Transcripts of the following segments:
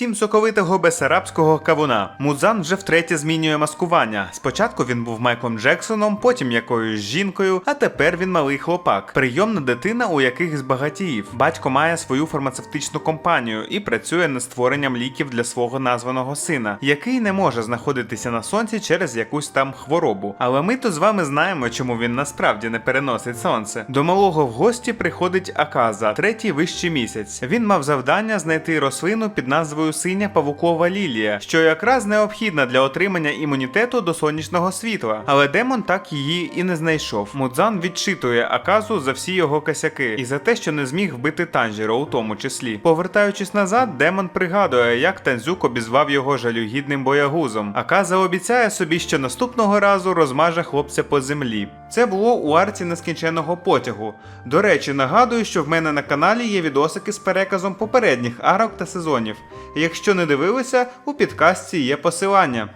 Всім соковитого бесарабського кавуна. Музан вже втретє змінює маскування. Спочатку він був Майклом Джексоном, потім якоюсь жінкою, а тепер він малий хлопак. Прийомна дитина у якихось багатіїв. Батько має свою фармацевтичну компанію і працює над створенням ліків для свого названого сина, який не може знаходитися на сонці через якусь там хворобу. Але ми то з вами знаємо, чому він насправді не переносить сонце. До малого в гості приходить Аказа, третій вищий місяць. Він мав завдання знайти рослину під назвою синя павукова лілія, що якраз необхідна для отримання імунітету до сонячного світла. Але демон так її і не знайшов. Мудзан відчитує Аказу за всі його косяки і за те, що не зміг вбити Танжіро у тому числі. Повертаючись назад, демон пригадує, як Танзюк обізвав його жалюгідним боягузом. Аказа обіцяє собі, що наступного разу розмаже хлопця по землі. Це було у арці нескінченого потягу. До речі, нагадую, що в мене на каналі є відосики з переказом попередніх арок та сезонів. Якщо не дивилися, у підкасті, є посилання.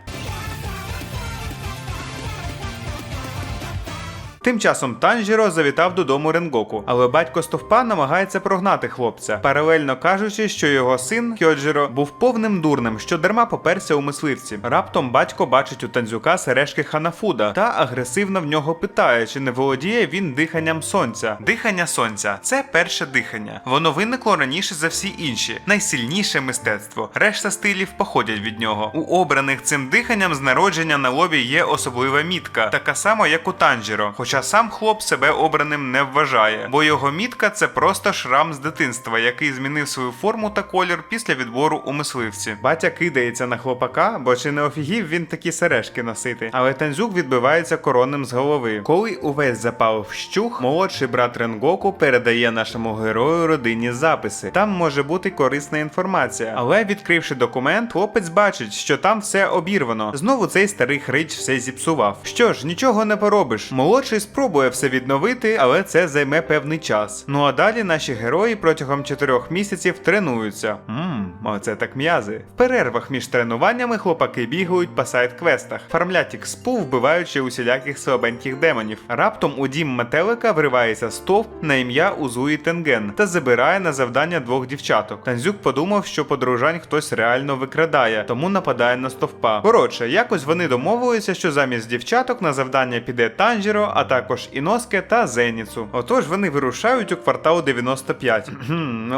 Тим часом Танжіро завітав додому Ренгоку, але батько стовпа намагається прогнати хлопця, паралельно кажучи, що його син Кьоджіро був повним дурнем, що дарма поперся у мисливці. Раптом батько бачить у Танзюка сережки Ханафуда та агресивно в нього питає, чи не володіє він диханням сонця. Дихання сонця це перше дихання. Воно виникло раніше за всі інші, найсильніше мистецтво. Решта стилів походять від нього. У обраних цим диханням з народження на лобі є особлива мітка, така сама, як у Танжіро. Хоча сам хлоп себе обраним не вважає, бо його мітка це просто шрам з дитинства, який змінив свою форму та колір після відбору у мисливці. Батя кидається на хлопака, бо чи не офігів він такі сережки носити. Але Танзюк відбивається коронним з голови. Коли увесь запал вщух, молодший брат Ренгоку передає нашому герою родині записи. Там може бути корисна інформація. Але відкривши документ, хлопець бачить, що там все обірвано. Знову цей старий хрич все зіпсував. Що ж, нічого не поробиш. Молодший спробує все відновити, але це займе певний час. Ну а далі наші герої протягом чотирьох місяців тренуються. Ммм, оце так м'язи. В перервах між тренуваннями хлопаки бігають по сайт-квестах, фармлять експу, вбиваючи усіляких слабеньких демонів. Раптом у дім метелика вривається стовп на ім'я Узуї Тенген та забирає на завдання двох дівчаток. Танзюк подумав, що подружань хтось реально викрадає, тому нападає на стовпа. Коротше, якось вони домовилися, що замість дівчаток на завдання піде Танжіро, а також Іноске та Зеніцу. Отож вони вирушають у квартал 95,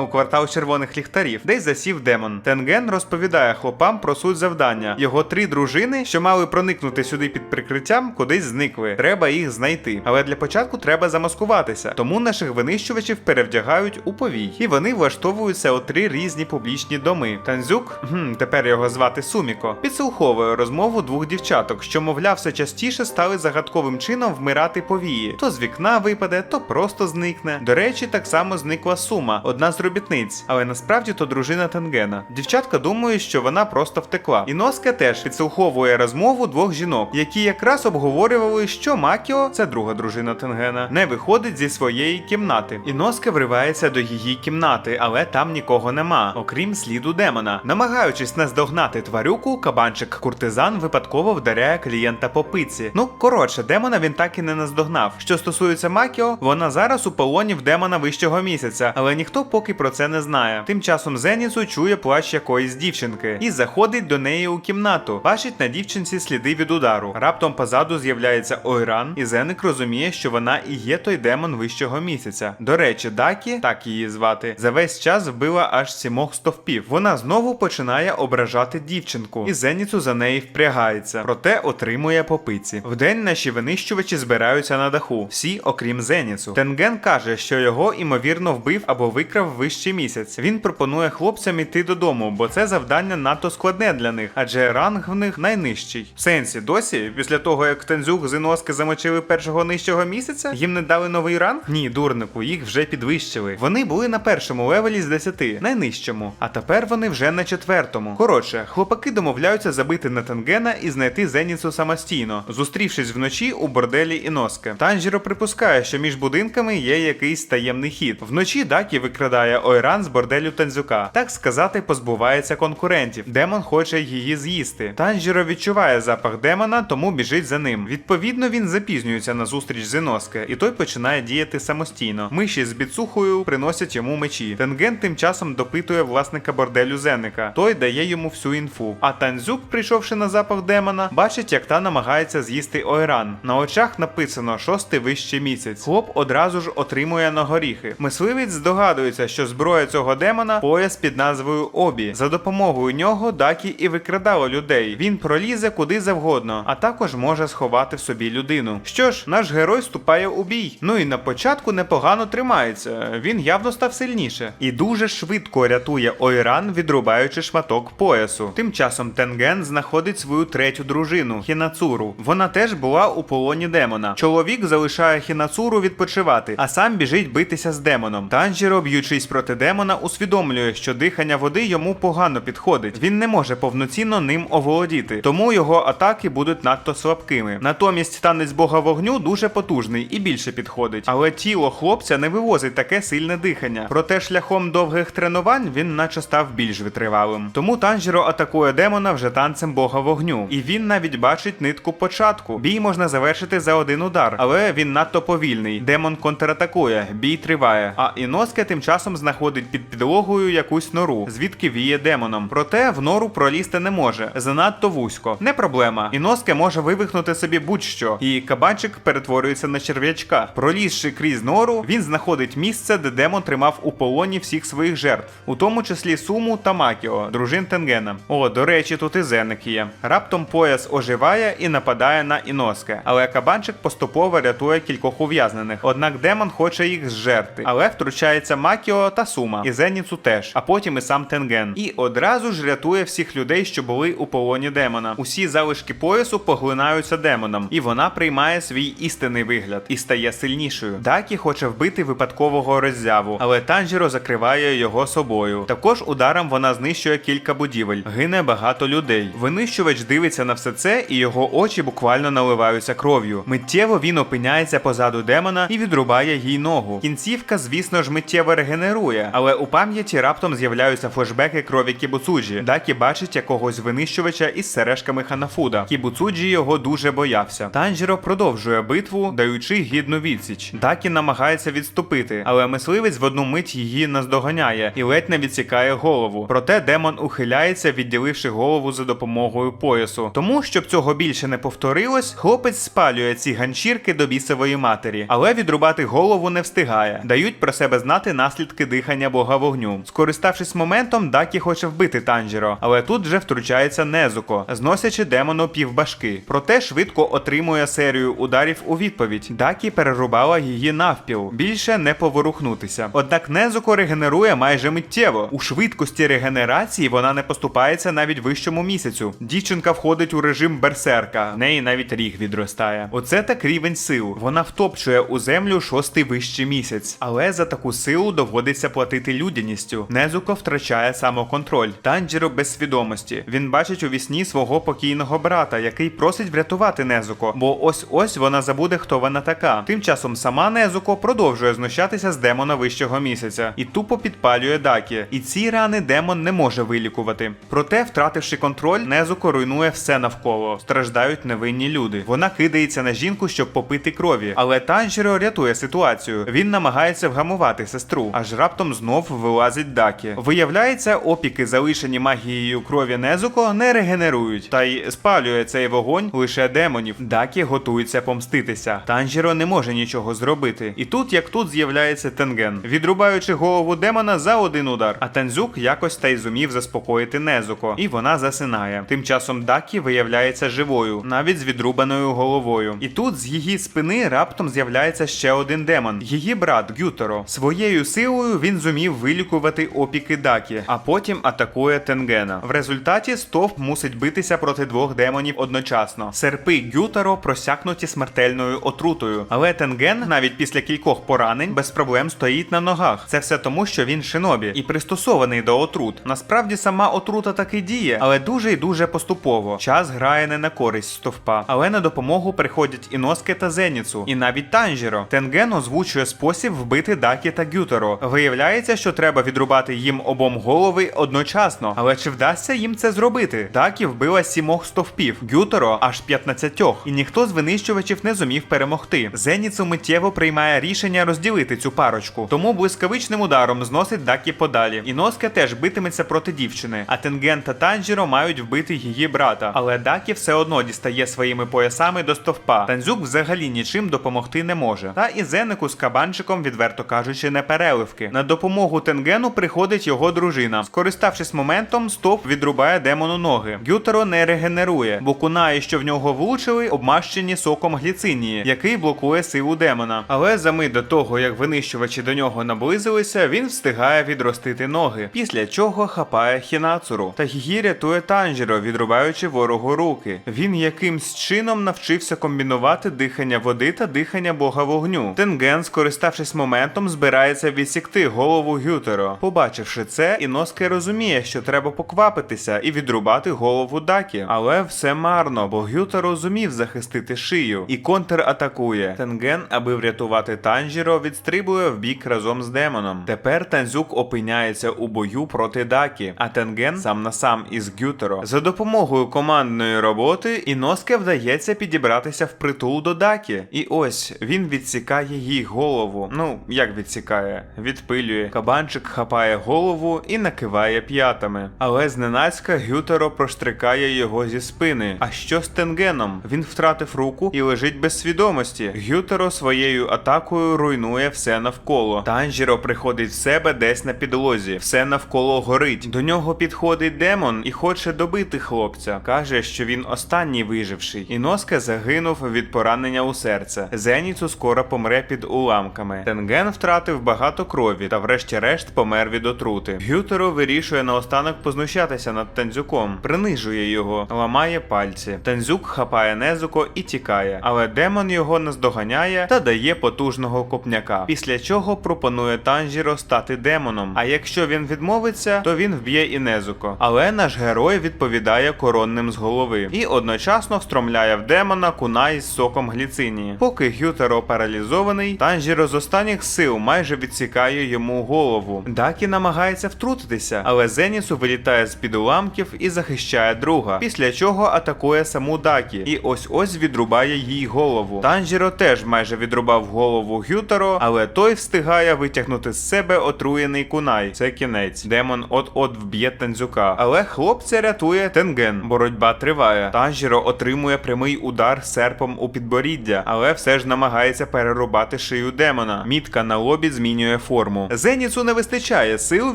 у квартал червоних ліхтарів, де й засів демон. Тенген розповідає хлопам про суть завдання. Його три дружини, що мали проникнути сюди під прикриттям, кудись зникли. Треба їх знайти. Але для початку треба замаскуватися. Тому наших винищувачів перевдягають у повій, і вони влаштовуються у три різні публічні доми. Танзюк, тепер його звати Суміко, підслуховує розмову двох дівчаток, що, мовляв, все частіше стали загадковим чином вмирати повії. То з вікна випаде, то просто зникне. До речі, так само зникла сума, одна з робітниць, але насправді то дружина Тенгена. Дівчатка думають, що вона просто втекла. І Носка теж підслуховує розмову двох жінок, які якраз обговорювали, що Макіо, це друга дружина Тенгена, не виходить зі своєї кімнати. Іноска вривається до її кімнати, але там нікого нема, окрім сліду демона. Намагаючись наздогнати тварюку, кабанчик куртизан випадково вдаряє клієнта по пиці. Ну коротше, демона він так і не наздогнав. Що стосується Макіо, вона зараз у полоні в демона вищого місяця, але ніхто поки про це не знає. Тим часом Зеніцу чує плач якоїсь дівчинки і заходить до неї у кімнату. Бачить на дівчинці сліди від удару. Раптом позаду з'являється Ойран, і Зеник розуміє, що вона і є той демон вищого місяця. До речі, Дакі, так її звати, за весь час вбила аж сімох стовпів. Вона знову починає ображати дівчинку, і Зеніцу за неї впрягається, проте отримує попиці. Вдень наші винищувачі збираються на даху, всі окрім Зеніцу. Тенген каже, що його імовірно вбив або викрав вищий місяць. Він пропонує хлопцям іти додому, бо це завдання надто складне для них, адже ранг в них найнижчий. В сенсі досі, після того як Тензюк з Іноски замочили першого нижчого місяця, їм не дали новий ранг? Ні, дурнику, їх вже підвищили. Вони були на першому левелі з 10, найнижчому, а тепер вони вже на четвертому. Коротше, хлопаки домовляються забити на Тенгена і знайти Зеніцу самостійно, зустрівшись вночі у борделі Іноски. Іноске. Танжіро припускає, що між будинками є якийсь таємний хід. Вночі Дакі викрадає Ойран з борделю Танзюка. Так сказати, позбувається конкурентів. Демон хоче її з'їсти. Танжіро відчуває запах демона, тому біжить за ним. Відповідно, він запізнюється на зустріч з і той починає діяти самостійно. Миші з біцухою приносять йому мечі. Тенген тим часом допитує власника борделю Зеника. Той дає йому всю інфу. А Танзюк, прийшовши на запах демона, бачить, як та намагається з'їсти Ойран. На очах написано шостий вищий місяць. Хлоп одразу ж отримує на горіхи. Мисливець здогадується, що зброя цього демона пояс під назвою Обі. За допомогою нього Дакі і викрадало людей. Він пролізе куди завгодно, а також може сховати в собі людину. Що ж, наш герой вступає у бій. Ну і на початку непогано тримається. Він явно став сильніше. І дуже швидко рятує Ойран, відрубаючи шматок поясу. Тим часом Тенген знаходить свою третю дружину Хінацуру. Вона теж була у полоні демона. Чоловік залишає Хінацуру відпочивати, а сам біжить битися з демоном. Танжіро, б'ючись проти демона, усвідомлює, що дихання води йому погано підходить. Він не може повноцінно ним оволодіти, тому його атаки будуть надто слабкими. Натомість танець бога вогню дуже потужний і більше підходить. Але тіло хлопця не вивозить таке сильне дихання. Проте шляхом довгих тренувань він наче став більш витривалим. Тому Танжіро атакує демона вже танцем бога вогню. І він навіть бачить нитку початку. Бій можна завершити за один удар, але він надто повільний. Демон контратакує, бій триває. А Іноске тим часом знаходить під підлогою якусь нору, звідки віє демоном. Проте в нору пролізти не може. Занадто вузько. Не проблема. Іноске може вивихнути собі будь-що, і кабанчик перетворюється на черв'ячка. Пролізши крізь нору, він знаходить місце, де демон тримав у полоні всіх своїх жертв, у тому числі Суму та Макіо, дружин Тенгена. О, до речі, тут і Зеник є. Раптом пояс оживає і нападає на Іноске, але кабанчик поступово рятує кількох ув'язнених. Однак демон хоче їх зжерти, але втручається Макіо та Сума, і Зеніцу теж, а потім і сам Тенген. І одразу ж рятує всіх людей, що були у полоні демона. Усі залишки поясу поглинаються демоном, і вона приймає свій істинний вигляд і стає сильнішою. Дакі хоче вбити випадкового роззяву, але Танжіро закриває його собою. Також ударом вона знищує кілька будівель, гине багато людей. Винищувач дивиться на все це, і його очі буквально наливаються кров'ю. Миттєво він опиняється позаду демона і відрубає їй ногу. Кінцівка, звісно ж, миттєво регенерує, але у пам'яті раптом з'являються флешбеки крові Кібуцуджі. Дакі бачить якогось винищувача із сережками Ханафуда. Кібуцуджі його дуже боявся. Танжіро продовжує битву, даючи гідну відсіч. Дакі намагається відступити, але мисливець в одну мить її наздоганяє і ледь не відсікає голову. Проте демон ухиляється, відділивши голову за допомогою поясу. Тому, щоб цього більше не повторилось, хлопець спалює ці ганчірки до бісової матері, але відрубати голову не встигає. Дають про себе знати наслідки дихання бога вогню. Скориставшись моментом, Дакі хоче вбити Танжіро, але тут вже втручається Незуко, зносячи демону півбашки. Проте швидко отримує серію ударів у відповідь. Дакі перерубала її навпіл, більше не поворухнутися. Однак Незуко регенерує майже миттєво. У швидкості регенерації вона не поступається навіть вищому місяцю. Дівчинка входить у режим берсерка, в неї навіть ріг відростає. Оце так рівень сил. Вона втопчує у землю шостий вищий місяць, але за таку силу доводиться платити людяністю. Незуко втрачає самоконтроль. Танджіро без свідомості. Він бачить у вісні свого покійного брата, який просить врятувати Незуко, бо ось ось вона забуде, хто вона така. Тим часом сама Незуко продовжує знущатися з демона вищого місяця і тупо підпалює Дакі. І ці рани демон не може вилікувати. Проте, втративши контроль, Незуко руйнує все навколо. Страждають невинні люди. Вона кидається на жінку, щоб попити крові. Але Танжіро рятує ситуацію. Він намагається вгамувати сестру, аж раптом знов вилазить Дакі. Виявляється, опіки, залишені магією крові Незуко, не регенерують, та й спалює цей вогонь лише демонів. Дакі готується помститися. Танжіро не може нічого зробити. І тут, як тут, з'являється Тенген, відрубаючи голову демона за один удар. А Тензюк якось та й зумів заспокоїти Незуко, і вона засинає. Тим часом Дакі виявляється живою, навіть з відрубаною головою. І тут з її спини раптом з'являється ще один демон, її брат Гюторо. Своєю силою він зумів вилікувати опіки Дакі, а потім атакує Тенгена. В результаті стовп мусить битися проти двох демонів одночасно. Серпи Гюторо просякнуті смертельною отрутою, але Тенген навіть після кількох поранень без проблем стоїть на ногах. Це все тому, що він шинобі і пристосований до отрут. Насправді сама отрута таки діє, але дуже і дуже поступово. Час грає не на користь стовпа, але на допомогу приходять Інос Іноске та Зеніцу, і навіть Танжіро. Тенген озвучує спосіб вбити Дакі та Гютеро. Виявляється, що треба відрубати їм обом голови одночасно. Але чи вдасться їм це зробити? Дакі вбила сімох стовпів, Гютеро аж 15, і ніхто з винищувачів не зумів перемогти. Зеніцу миттєво приймає рішення розділити цю парочку, тому блискавичним ударом зносить Дакі подалі. Іноске теж битиметься проти дівчини, а Тенген та Танжіро мають вбити її брата. Але Дакі все одно дістає своїми поясами до стовпа. Танзюк взагалі нічим допомогти не може. Та і Зенику з кабанчиком, відверто кажучи, не переливки. На допомогу Тенгену приходить його дружина. Скориставшись моментом, стовп відрубає демону ноги. Гютеро не регенерує, бо кунаї, що в нього влучили, обмащені соком гліцинії, який блокує силу демона. Але за мить до того, як винищувачі до нього наблизилися, він встигає відростити ноги, після чого хапає Хінацуру. Та її рятує Танжіро, відрубаючи ворогу руки. Він якимсь чином навчився комбінувати дихання води та дихання бога вогню. Тенген, скориставшись моментом, збирається відсікти голову Гютеро. Побачивши це, Іноске розуміє, що треба поквапитися і відрубати голову Дакі. Але все марно, бо Гютеро зумів захистити шию і контратакує. Тенген, аби врятувати Танжіро, відстрибує в бік разом з демоном. Тепер Танзюк опиняється у бою проти Дакі, а Тенген сам на сам із Гютеро. За допомогою командної роботи Іноске вдається підібратися в притул до. І ось він відсікає їй голову. Ну, як відсікає? Відпилює. Кабанчик хапає голову і накиває п'ятами. Але зненацька Гютеро проштрикає його зі спини. А що з Тенгеном? Він втратив руку і лежить без свідомості. Гютеро своєю атакою руйнує все навколо. Танжіро приходить в себе десь на підлозі. Все навколо горить. До нього підходить демон і хоче добити хлопця. Каже, що він останній виживший. Іноске загинув від поранення у серце. Зеніцу скоро помре під уламками. Тенген втратив багато крові та, врешті-решт, помер від отрути. Гютеро вирішує наостанок познущатися над Тензюком, принижує його, ламає пальці. Тензюк хапає Незуко і тікає, але демон його наздоганяє та дає потужного копняка. Після чого пропонує Танжіро стати демоном. А якщо він відмовиться, то він вб'є і Незуко. Але наш герой відповідає коронним з голови і одночасно встромляє в демона кунай з соком гліцинії. Поки Гютеро паралізований, Танжіро з останніх сил майже відсікає йому голову. Дакі намагається втрутитися, але Зенісу вилітає з під уламків і захищає друга. Після чого атакує саму Дакі, і ось ось відрубає їй голову. Танжіро теж майже відрубав голову Гютеро, але той встигає витягнути з себе отруєний кунай. Це кінець. Демон от-от вб'є Тензюка. Але хлопця рятує Тенген. Боротьба триває. Танжіро отримує прямий удар серпом у підборіддя, але все ж намагається перерубати шию демона. Мітка на лобі змінює форму. Зеніцу не вистачає сил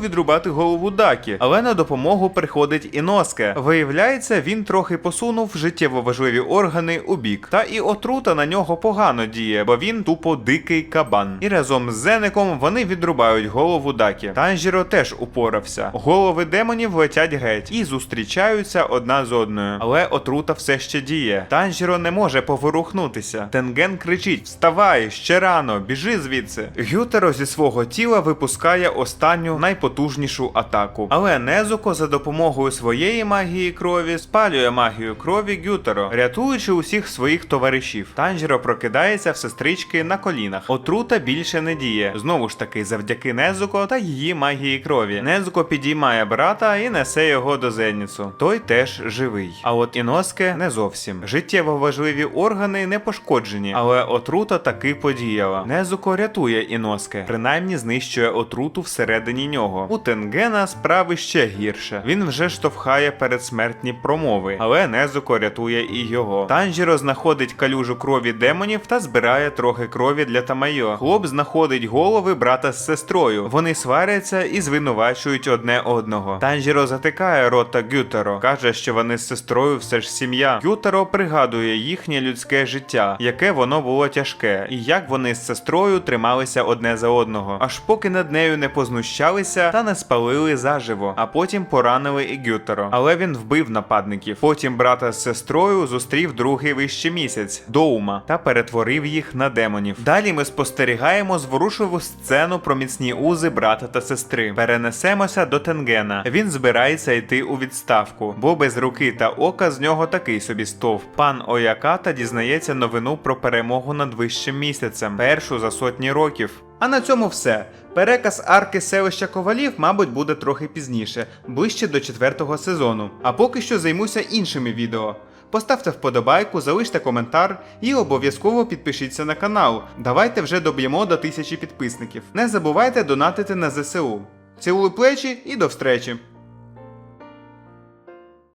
відрубати голову Дакі, але на допомогу приходить Іноске. Виявляється, він трохи посунув життєво важливі органи у бік. Та і отрута на нього погано діє, бо він тупо дикий кабан. І разом з Зеником вони відрубають голову Дакі. Танжіро теж упорався. Голови демонів летять геть і зустрічаються одна з одною. Але отрута все ще діє. Танжіро не може поворухнутися. Тенген кричить: Вставай, ще рано, біжи звідси. Гютеро зі свого тіла випускає останню найпотужнішу атаку. Але Незуко за допомогою своєї магії крові спалює магію крові Гютеро, рятуючи усіх своїх товаришів. Танжіро прокидається в сестрички на колінах. Отрута більше не діє. Знову ж таки, завдяки Незуко та її магії крові. Незуко підіймає брата і несе його до Зеніцу. Той теж живий. А от Іноске не зовсім. Життєво важливі органи не пошкоджені, але отрута таки подіяла. Незуко рятує Іноске, принаймні знищує отруту всередині нього. У Тенгена справи ще гірше. Він вже штовхає передсмертні промови, але Незуко рятує і його. Танжіро знаходить калюжу крові демонів та збирає трохи крові для Тамайо. Хлоп знаходить голови брата з сестрою. Вони сваряться і звинувачують одне одного. Танжіро затикає рота Гютеро, каже, що вони з сестрою все ж сім'я. Гютеро пригадує їхнє людське життя, яке воно було тяжке, і як вони з сестрою трималися одне за одного, аж поки над нею не познущалися та не спалили заживо, а потім поранили і Гютеро. Але він вбив нападників. Потім брата з сестрою зустрів другий вищий місяць Доума та перетворив їх на демонів. Далі ми спостерігаємо зворушливу сцену про міцні узи брата та сестри. Перенесемося до Тенгена. Він збирається йти у відставку, бо без руки та ока з нього такий собі стовп. Пан Ояката дізнається дізнається новину про перемогу над вищим місяцем, першу за сотні років. А на цьому все. Переказ арки селища ковалів, мабуть, буде трохи пізніше, ближче до четвертого сезону. А поки що займуся іншими відео. Поставте вподобайку, залиште коментар і обов'язково підпишіться на канал. Давайте вже доб'ємо до тисячі підписників. Не забувайте донатити на ЗСУ. Цілую плечі і до встречі!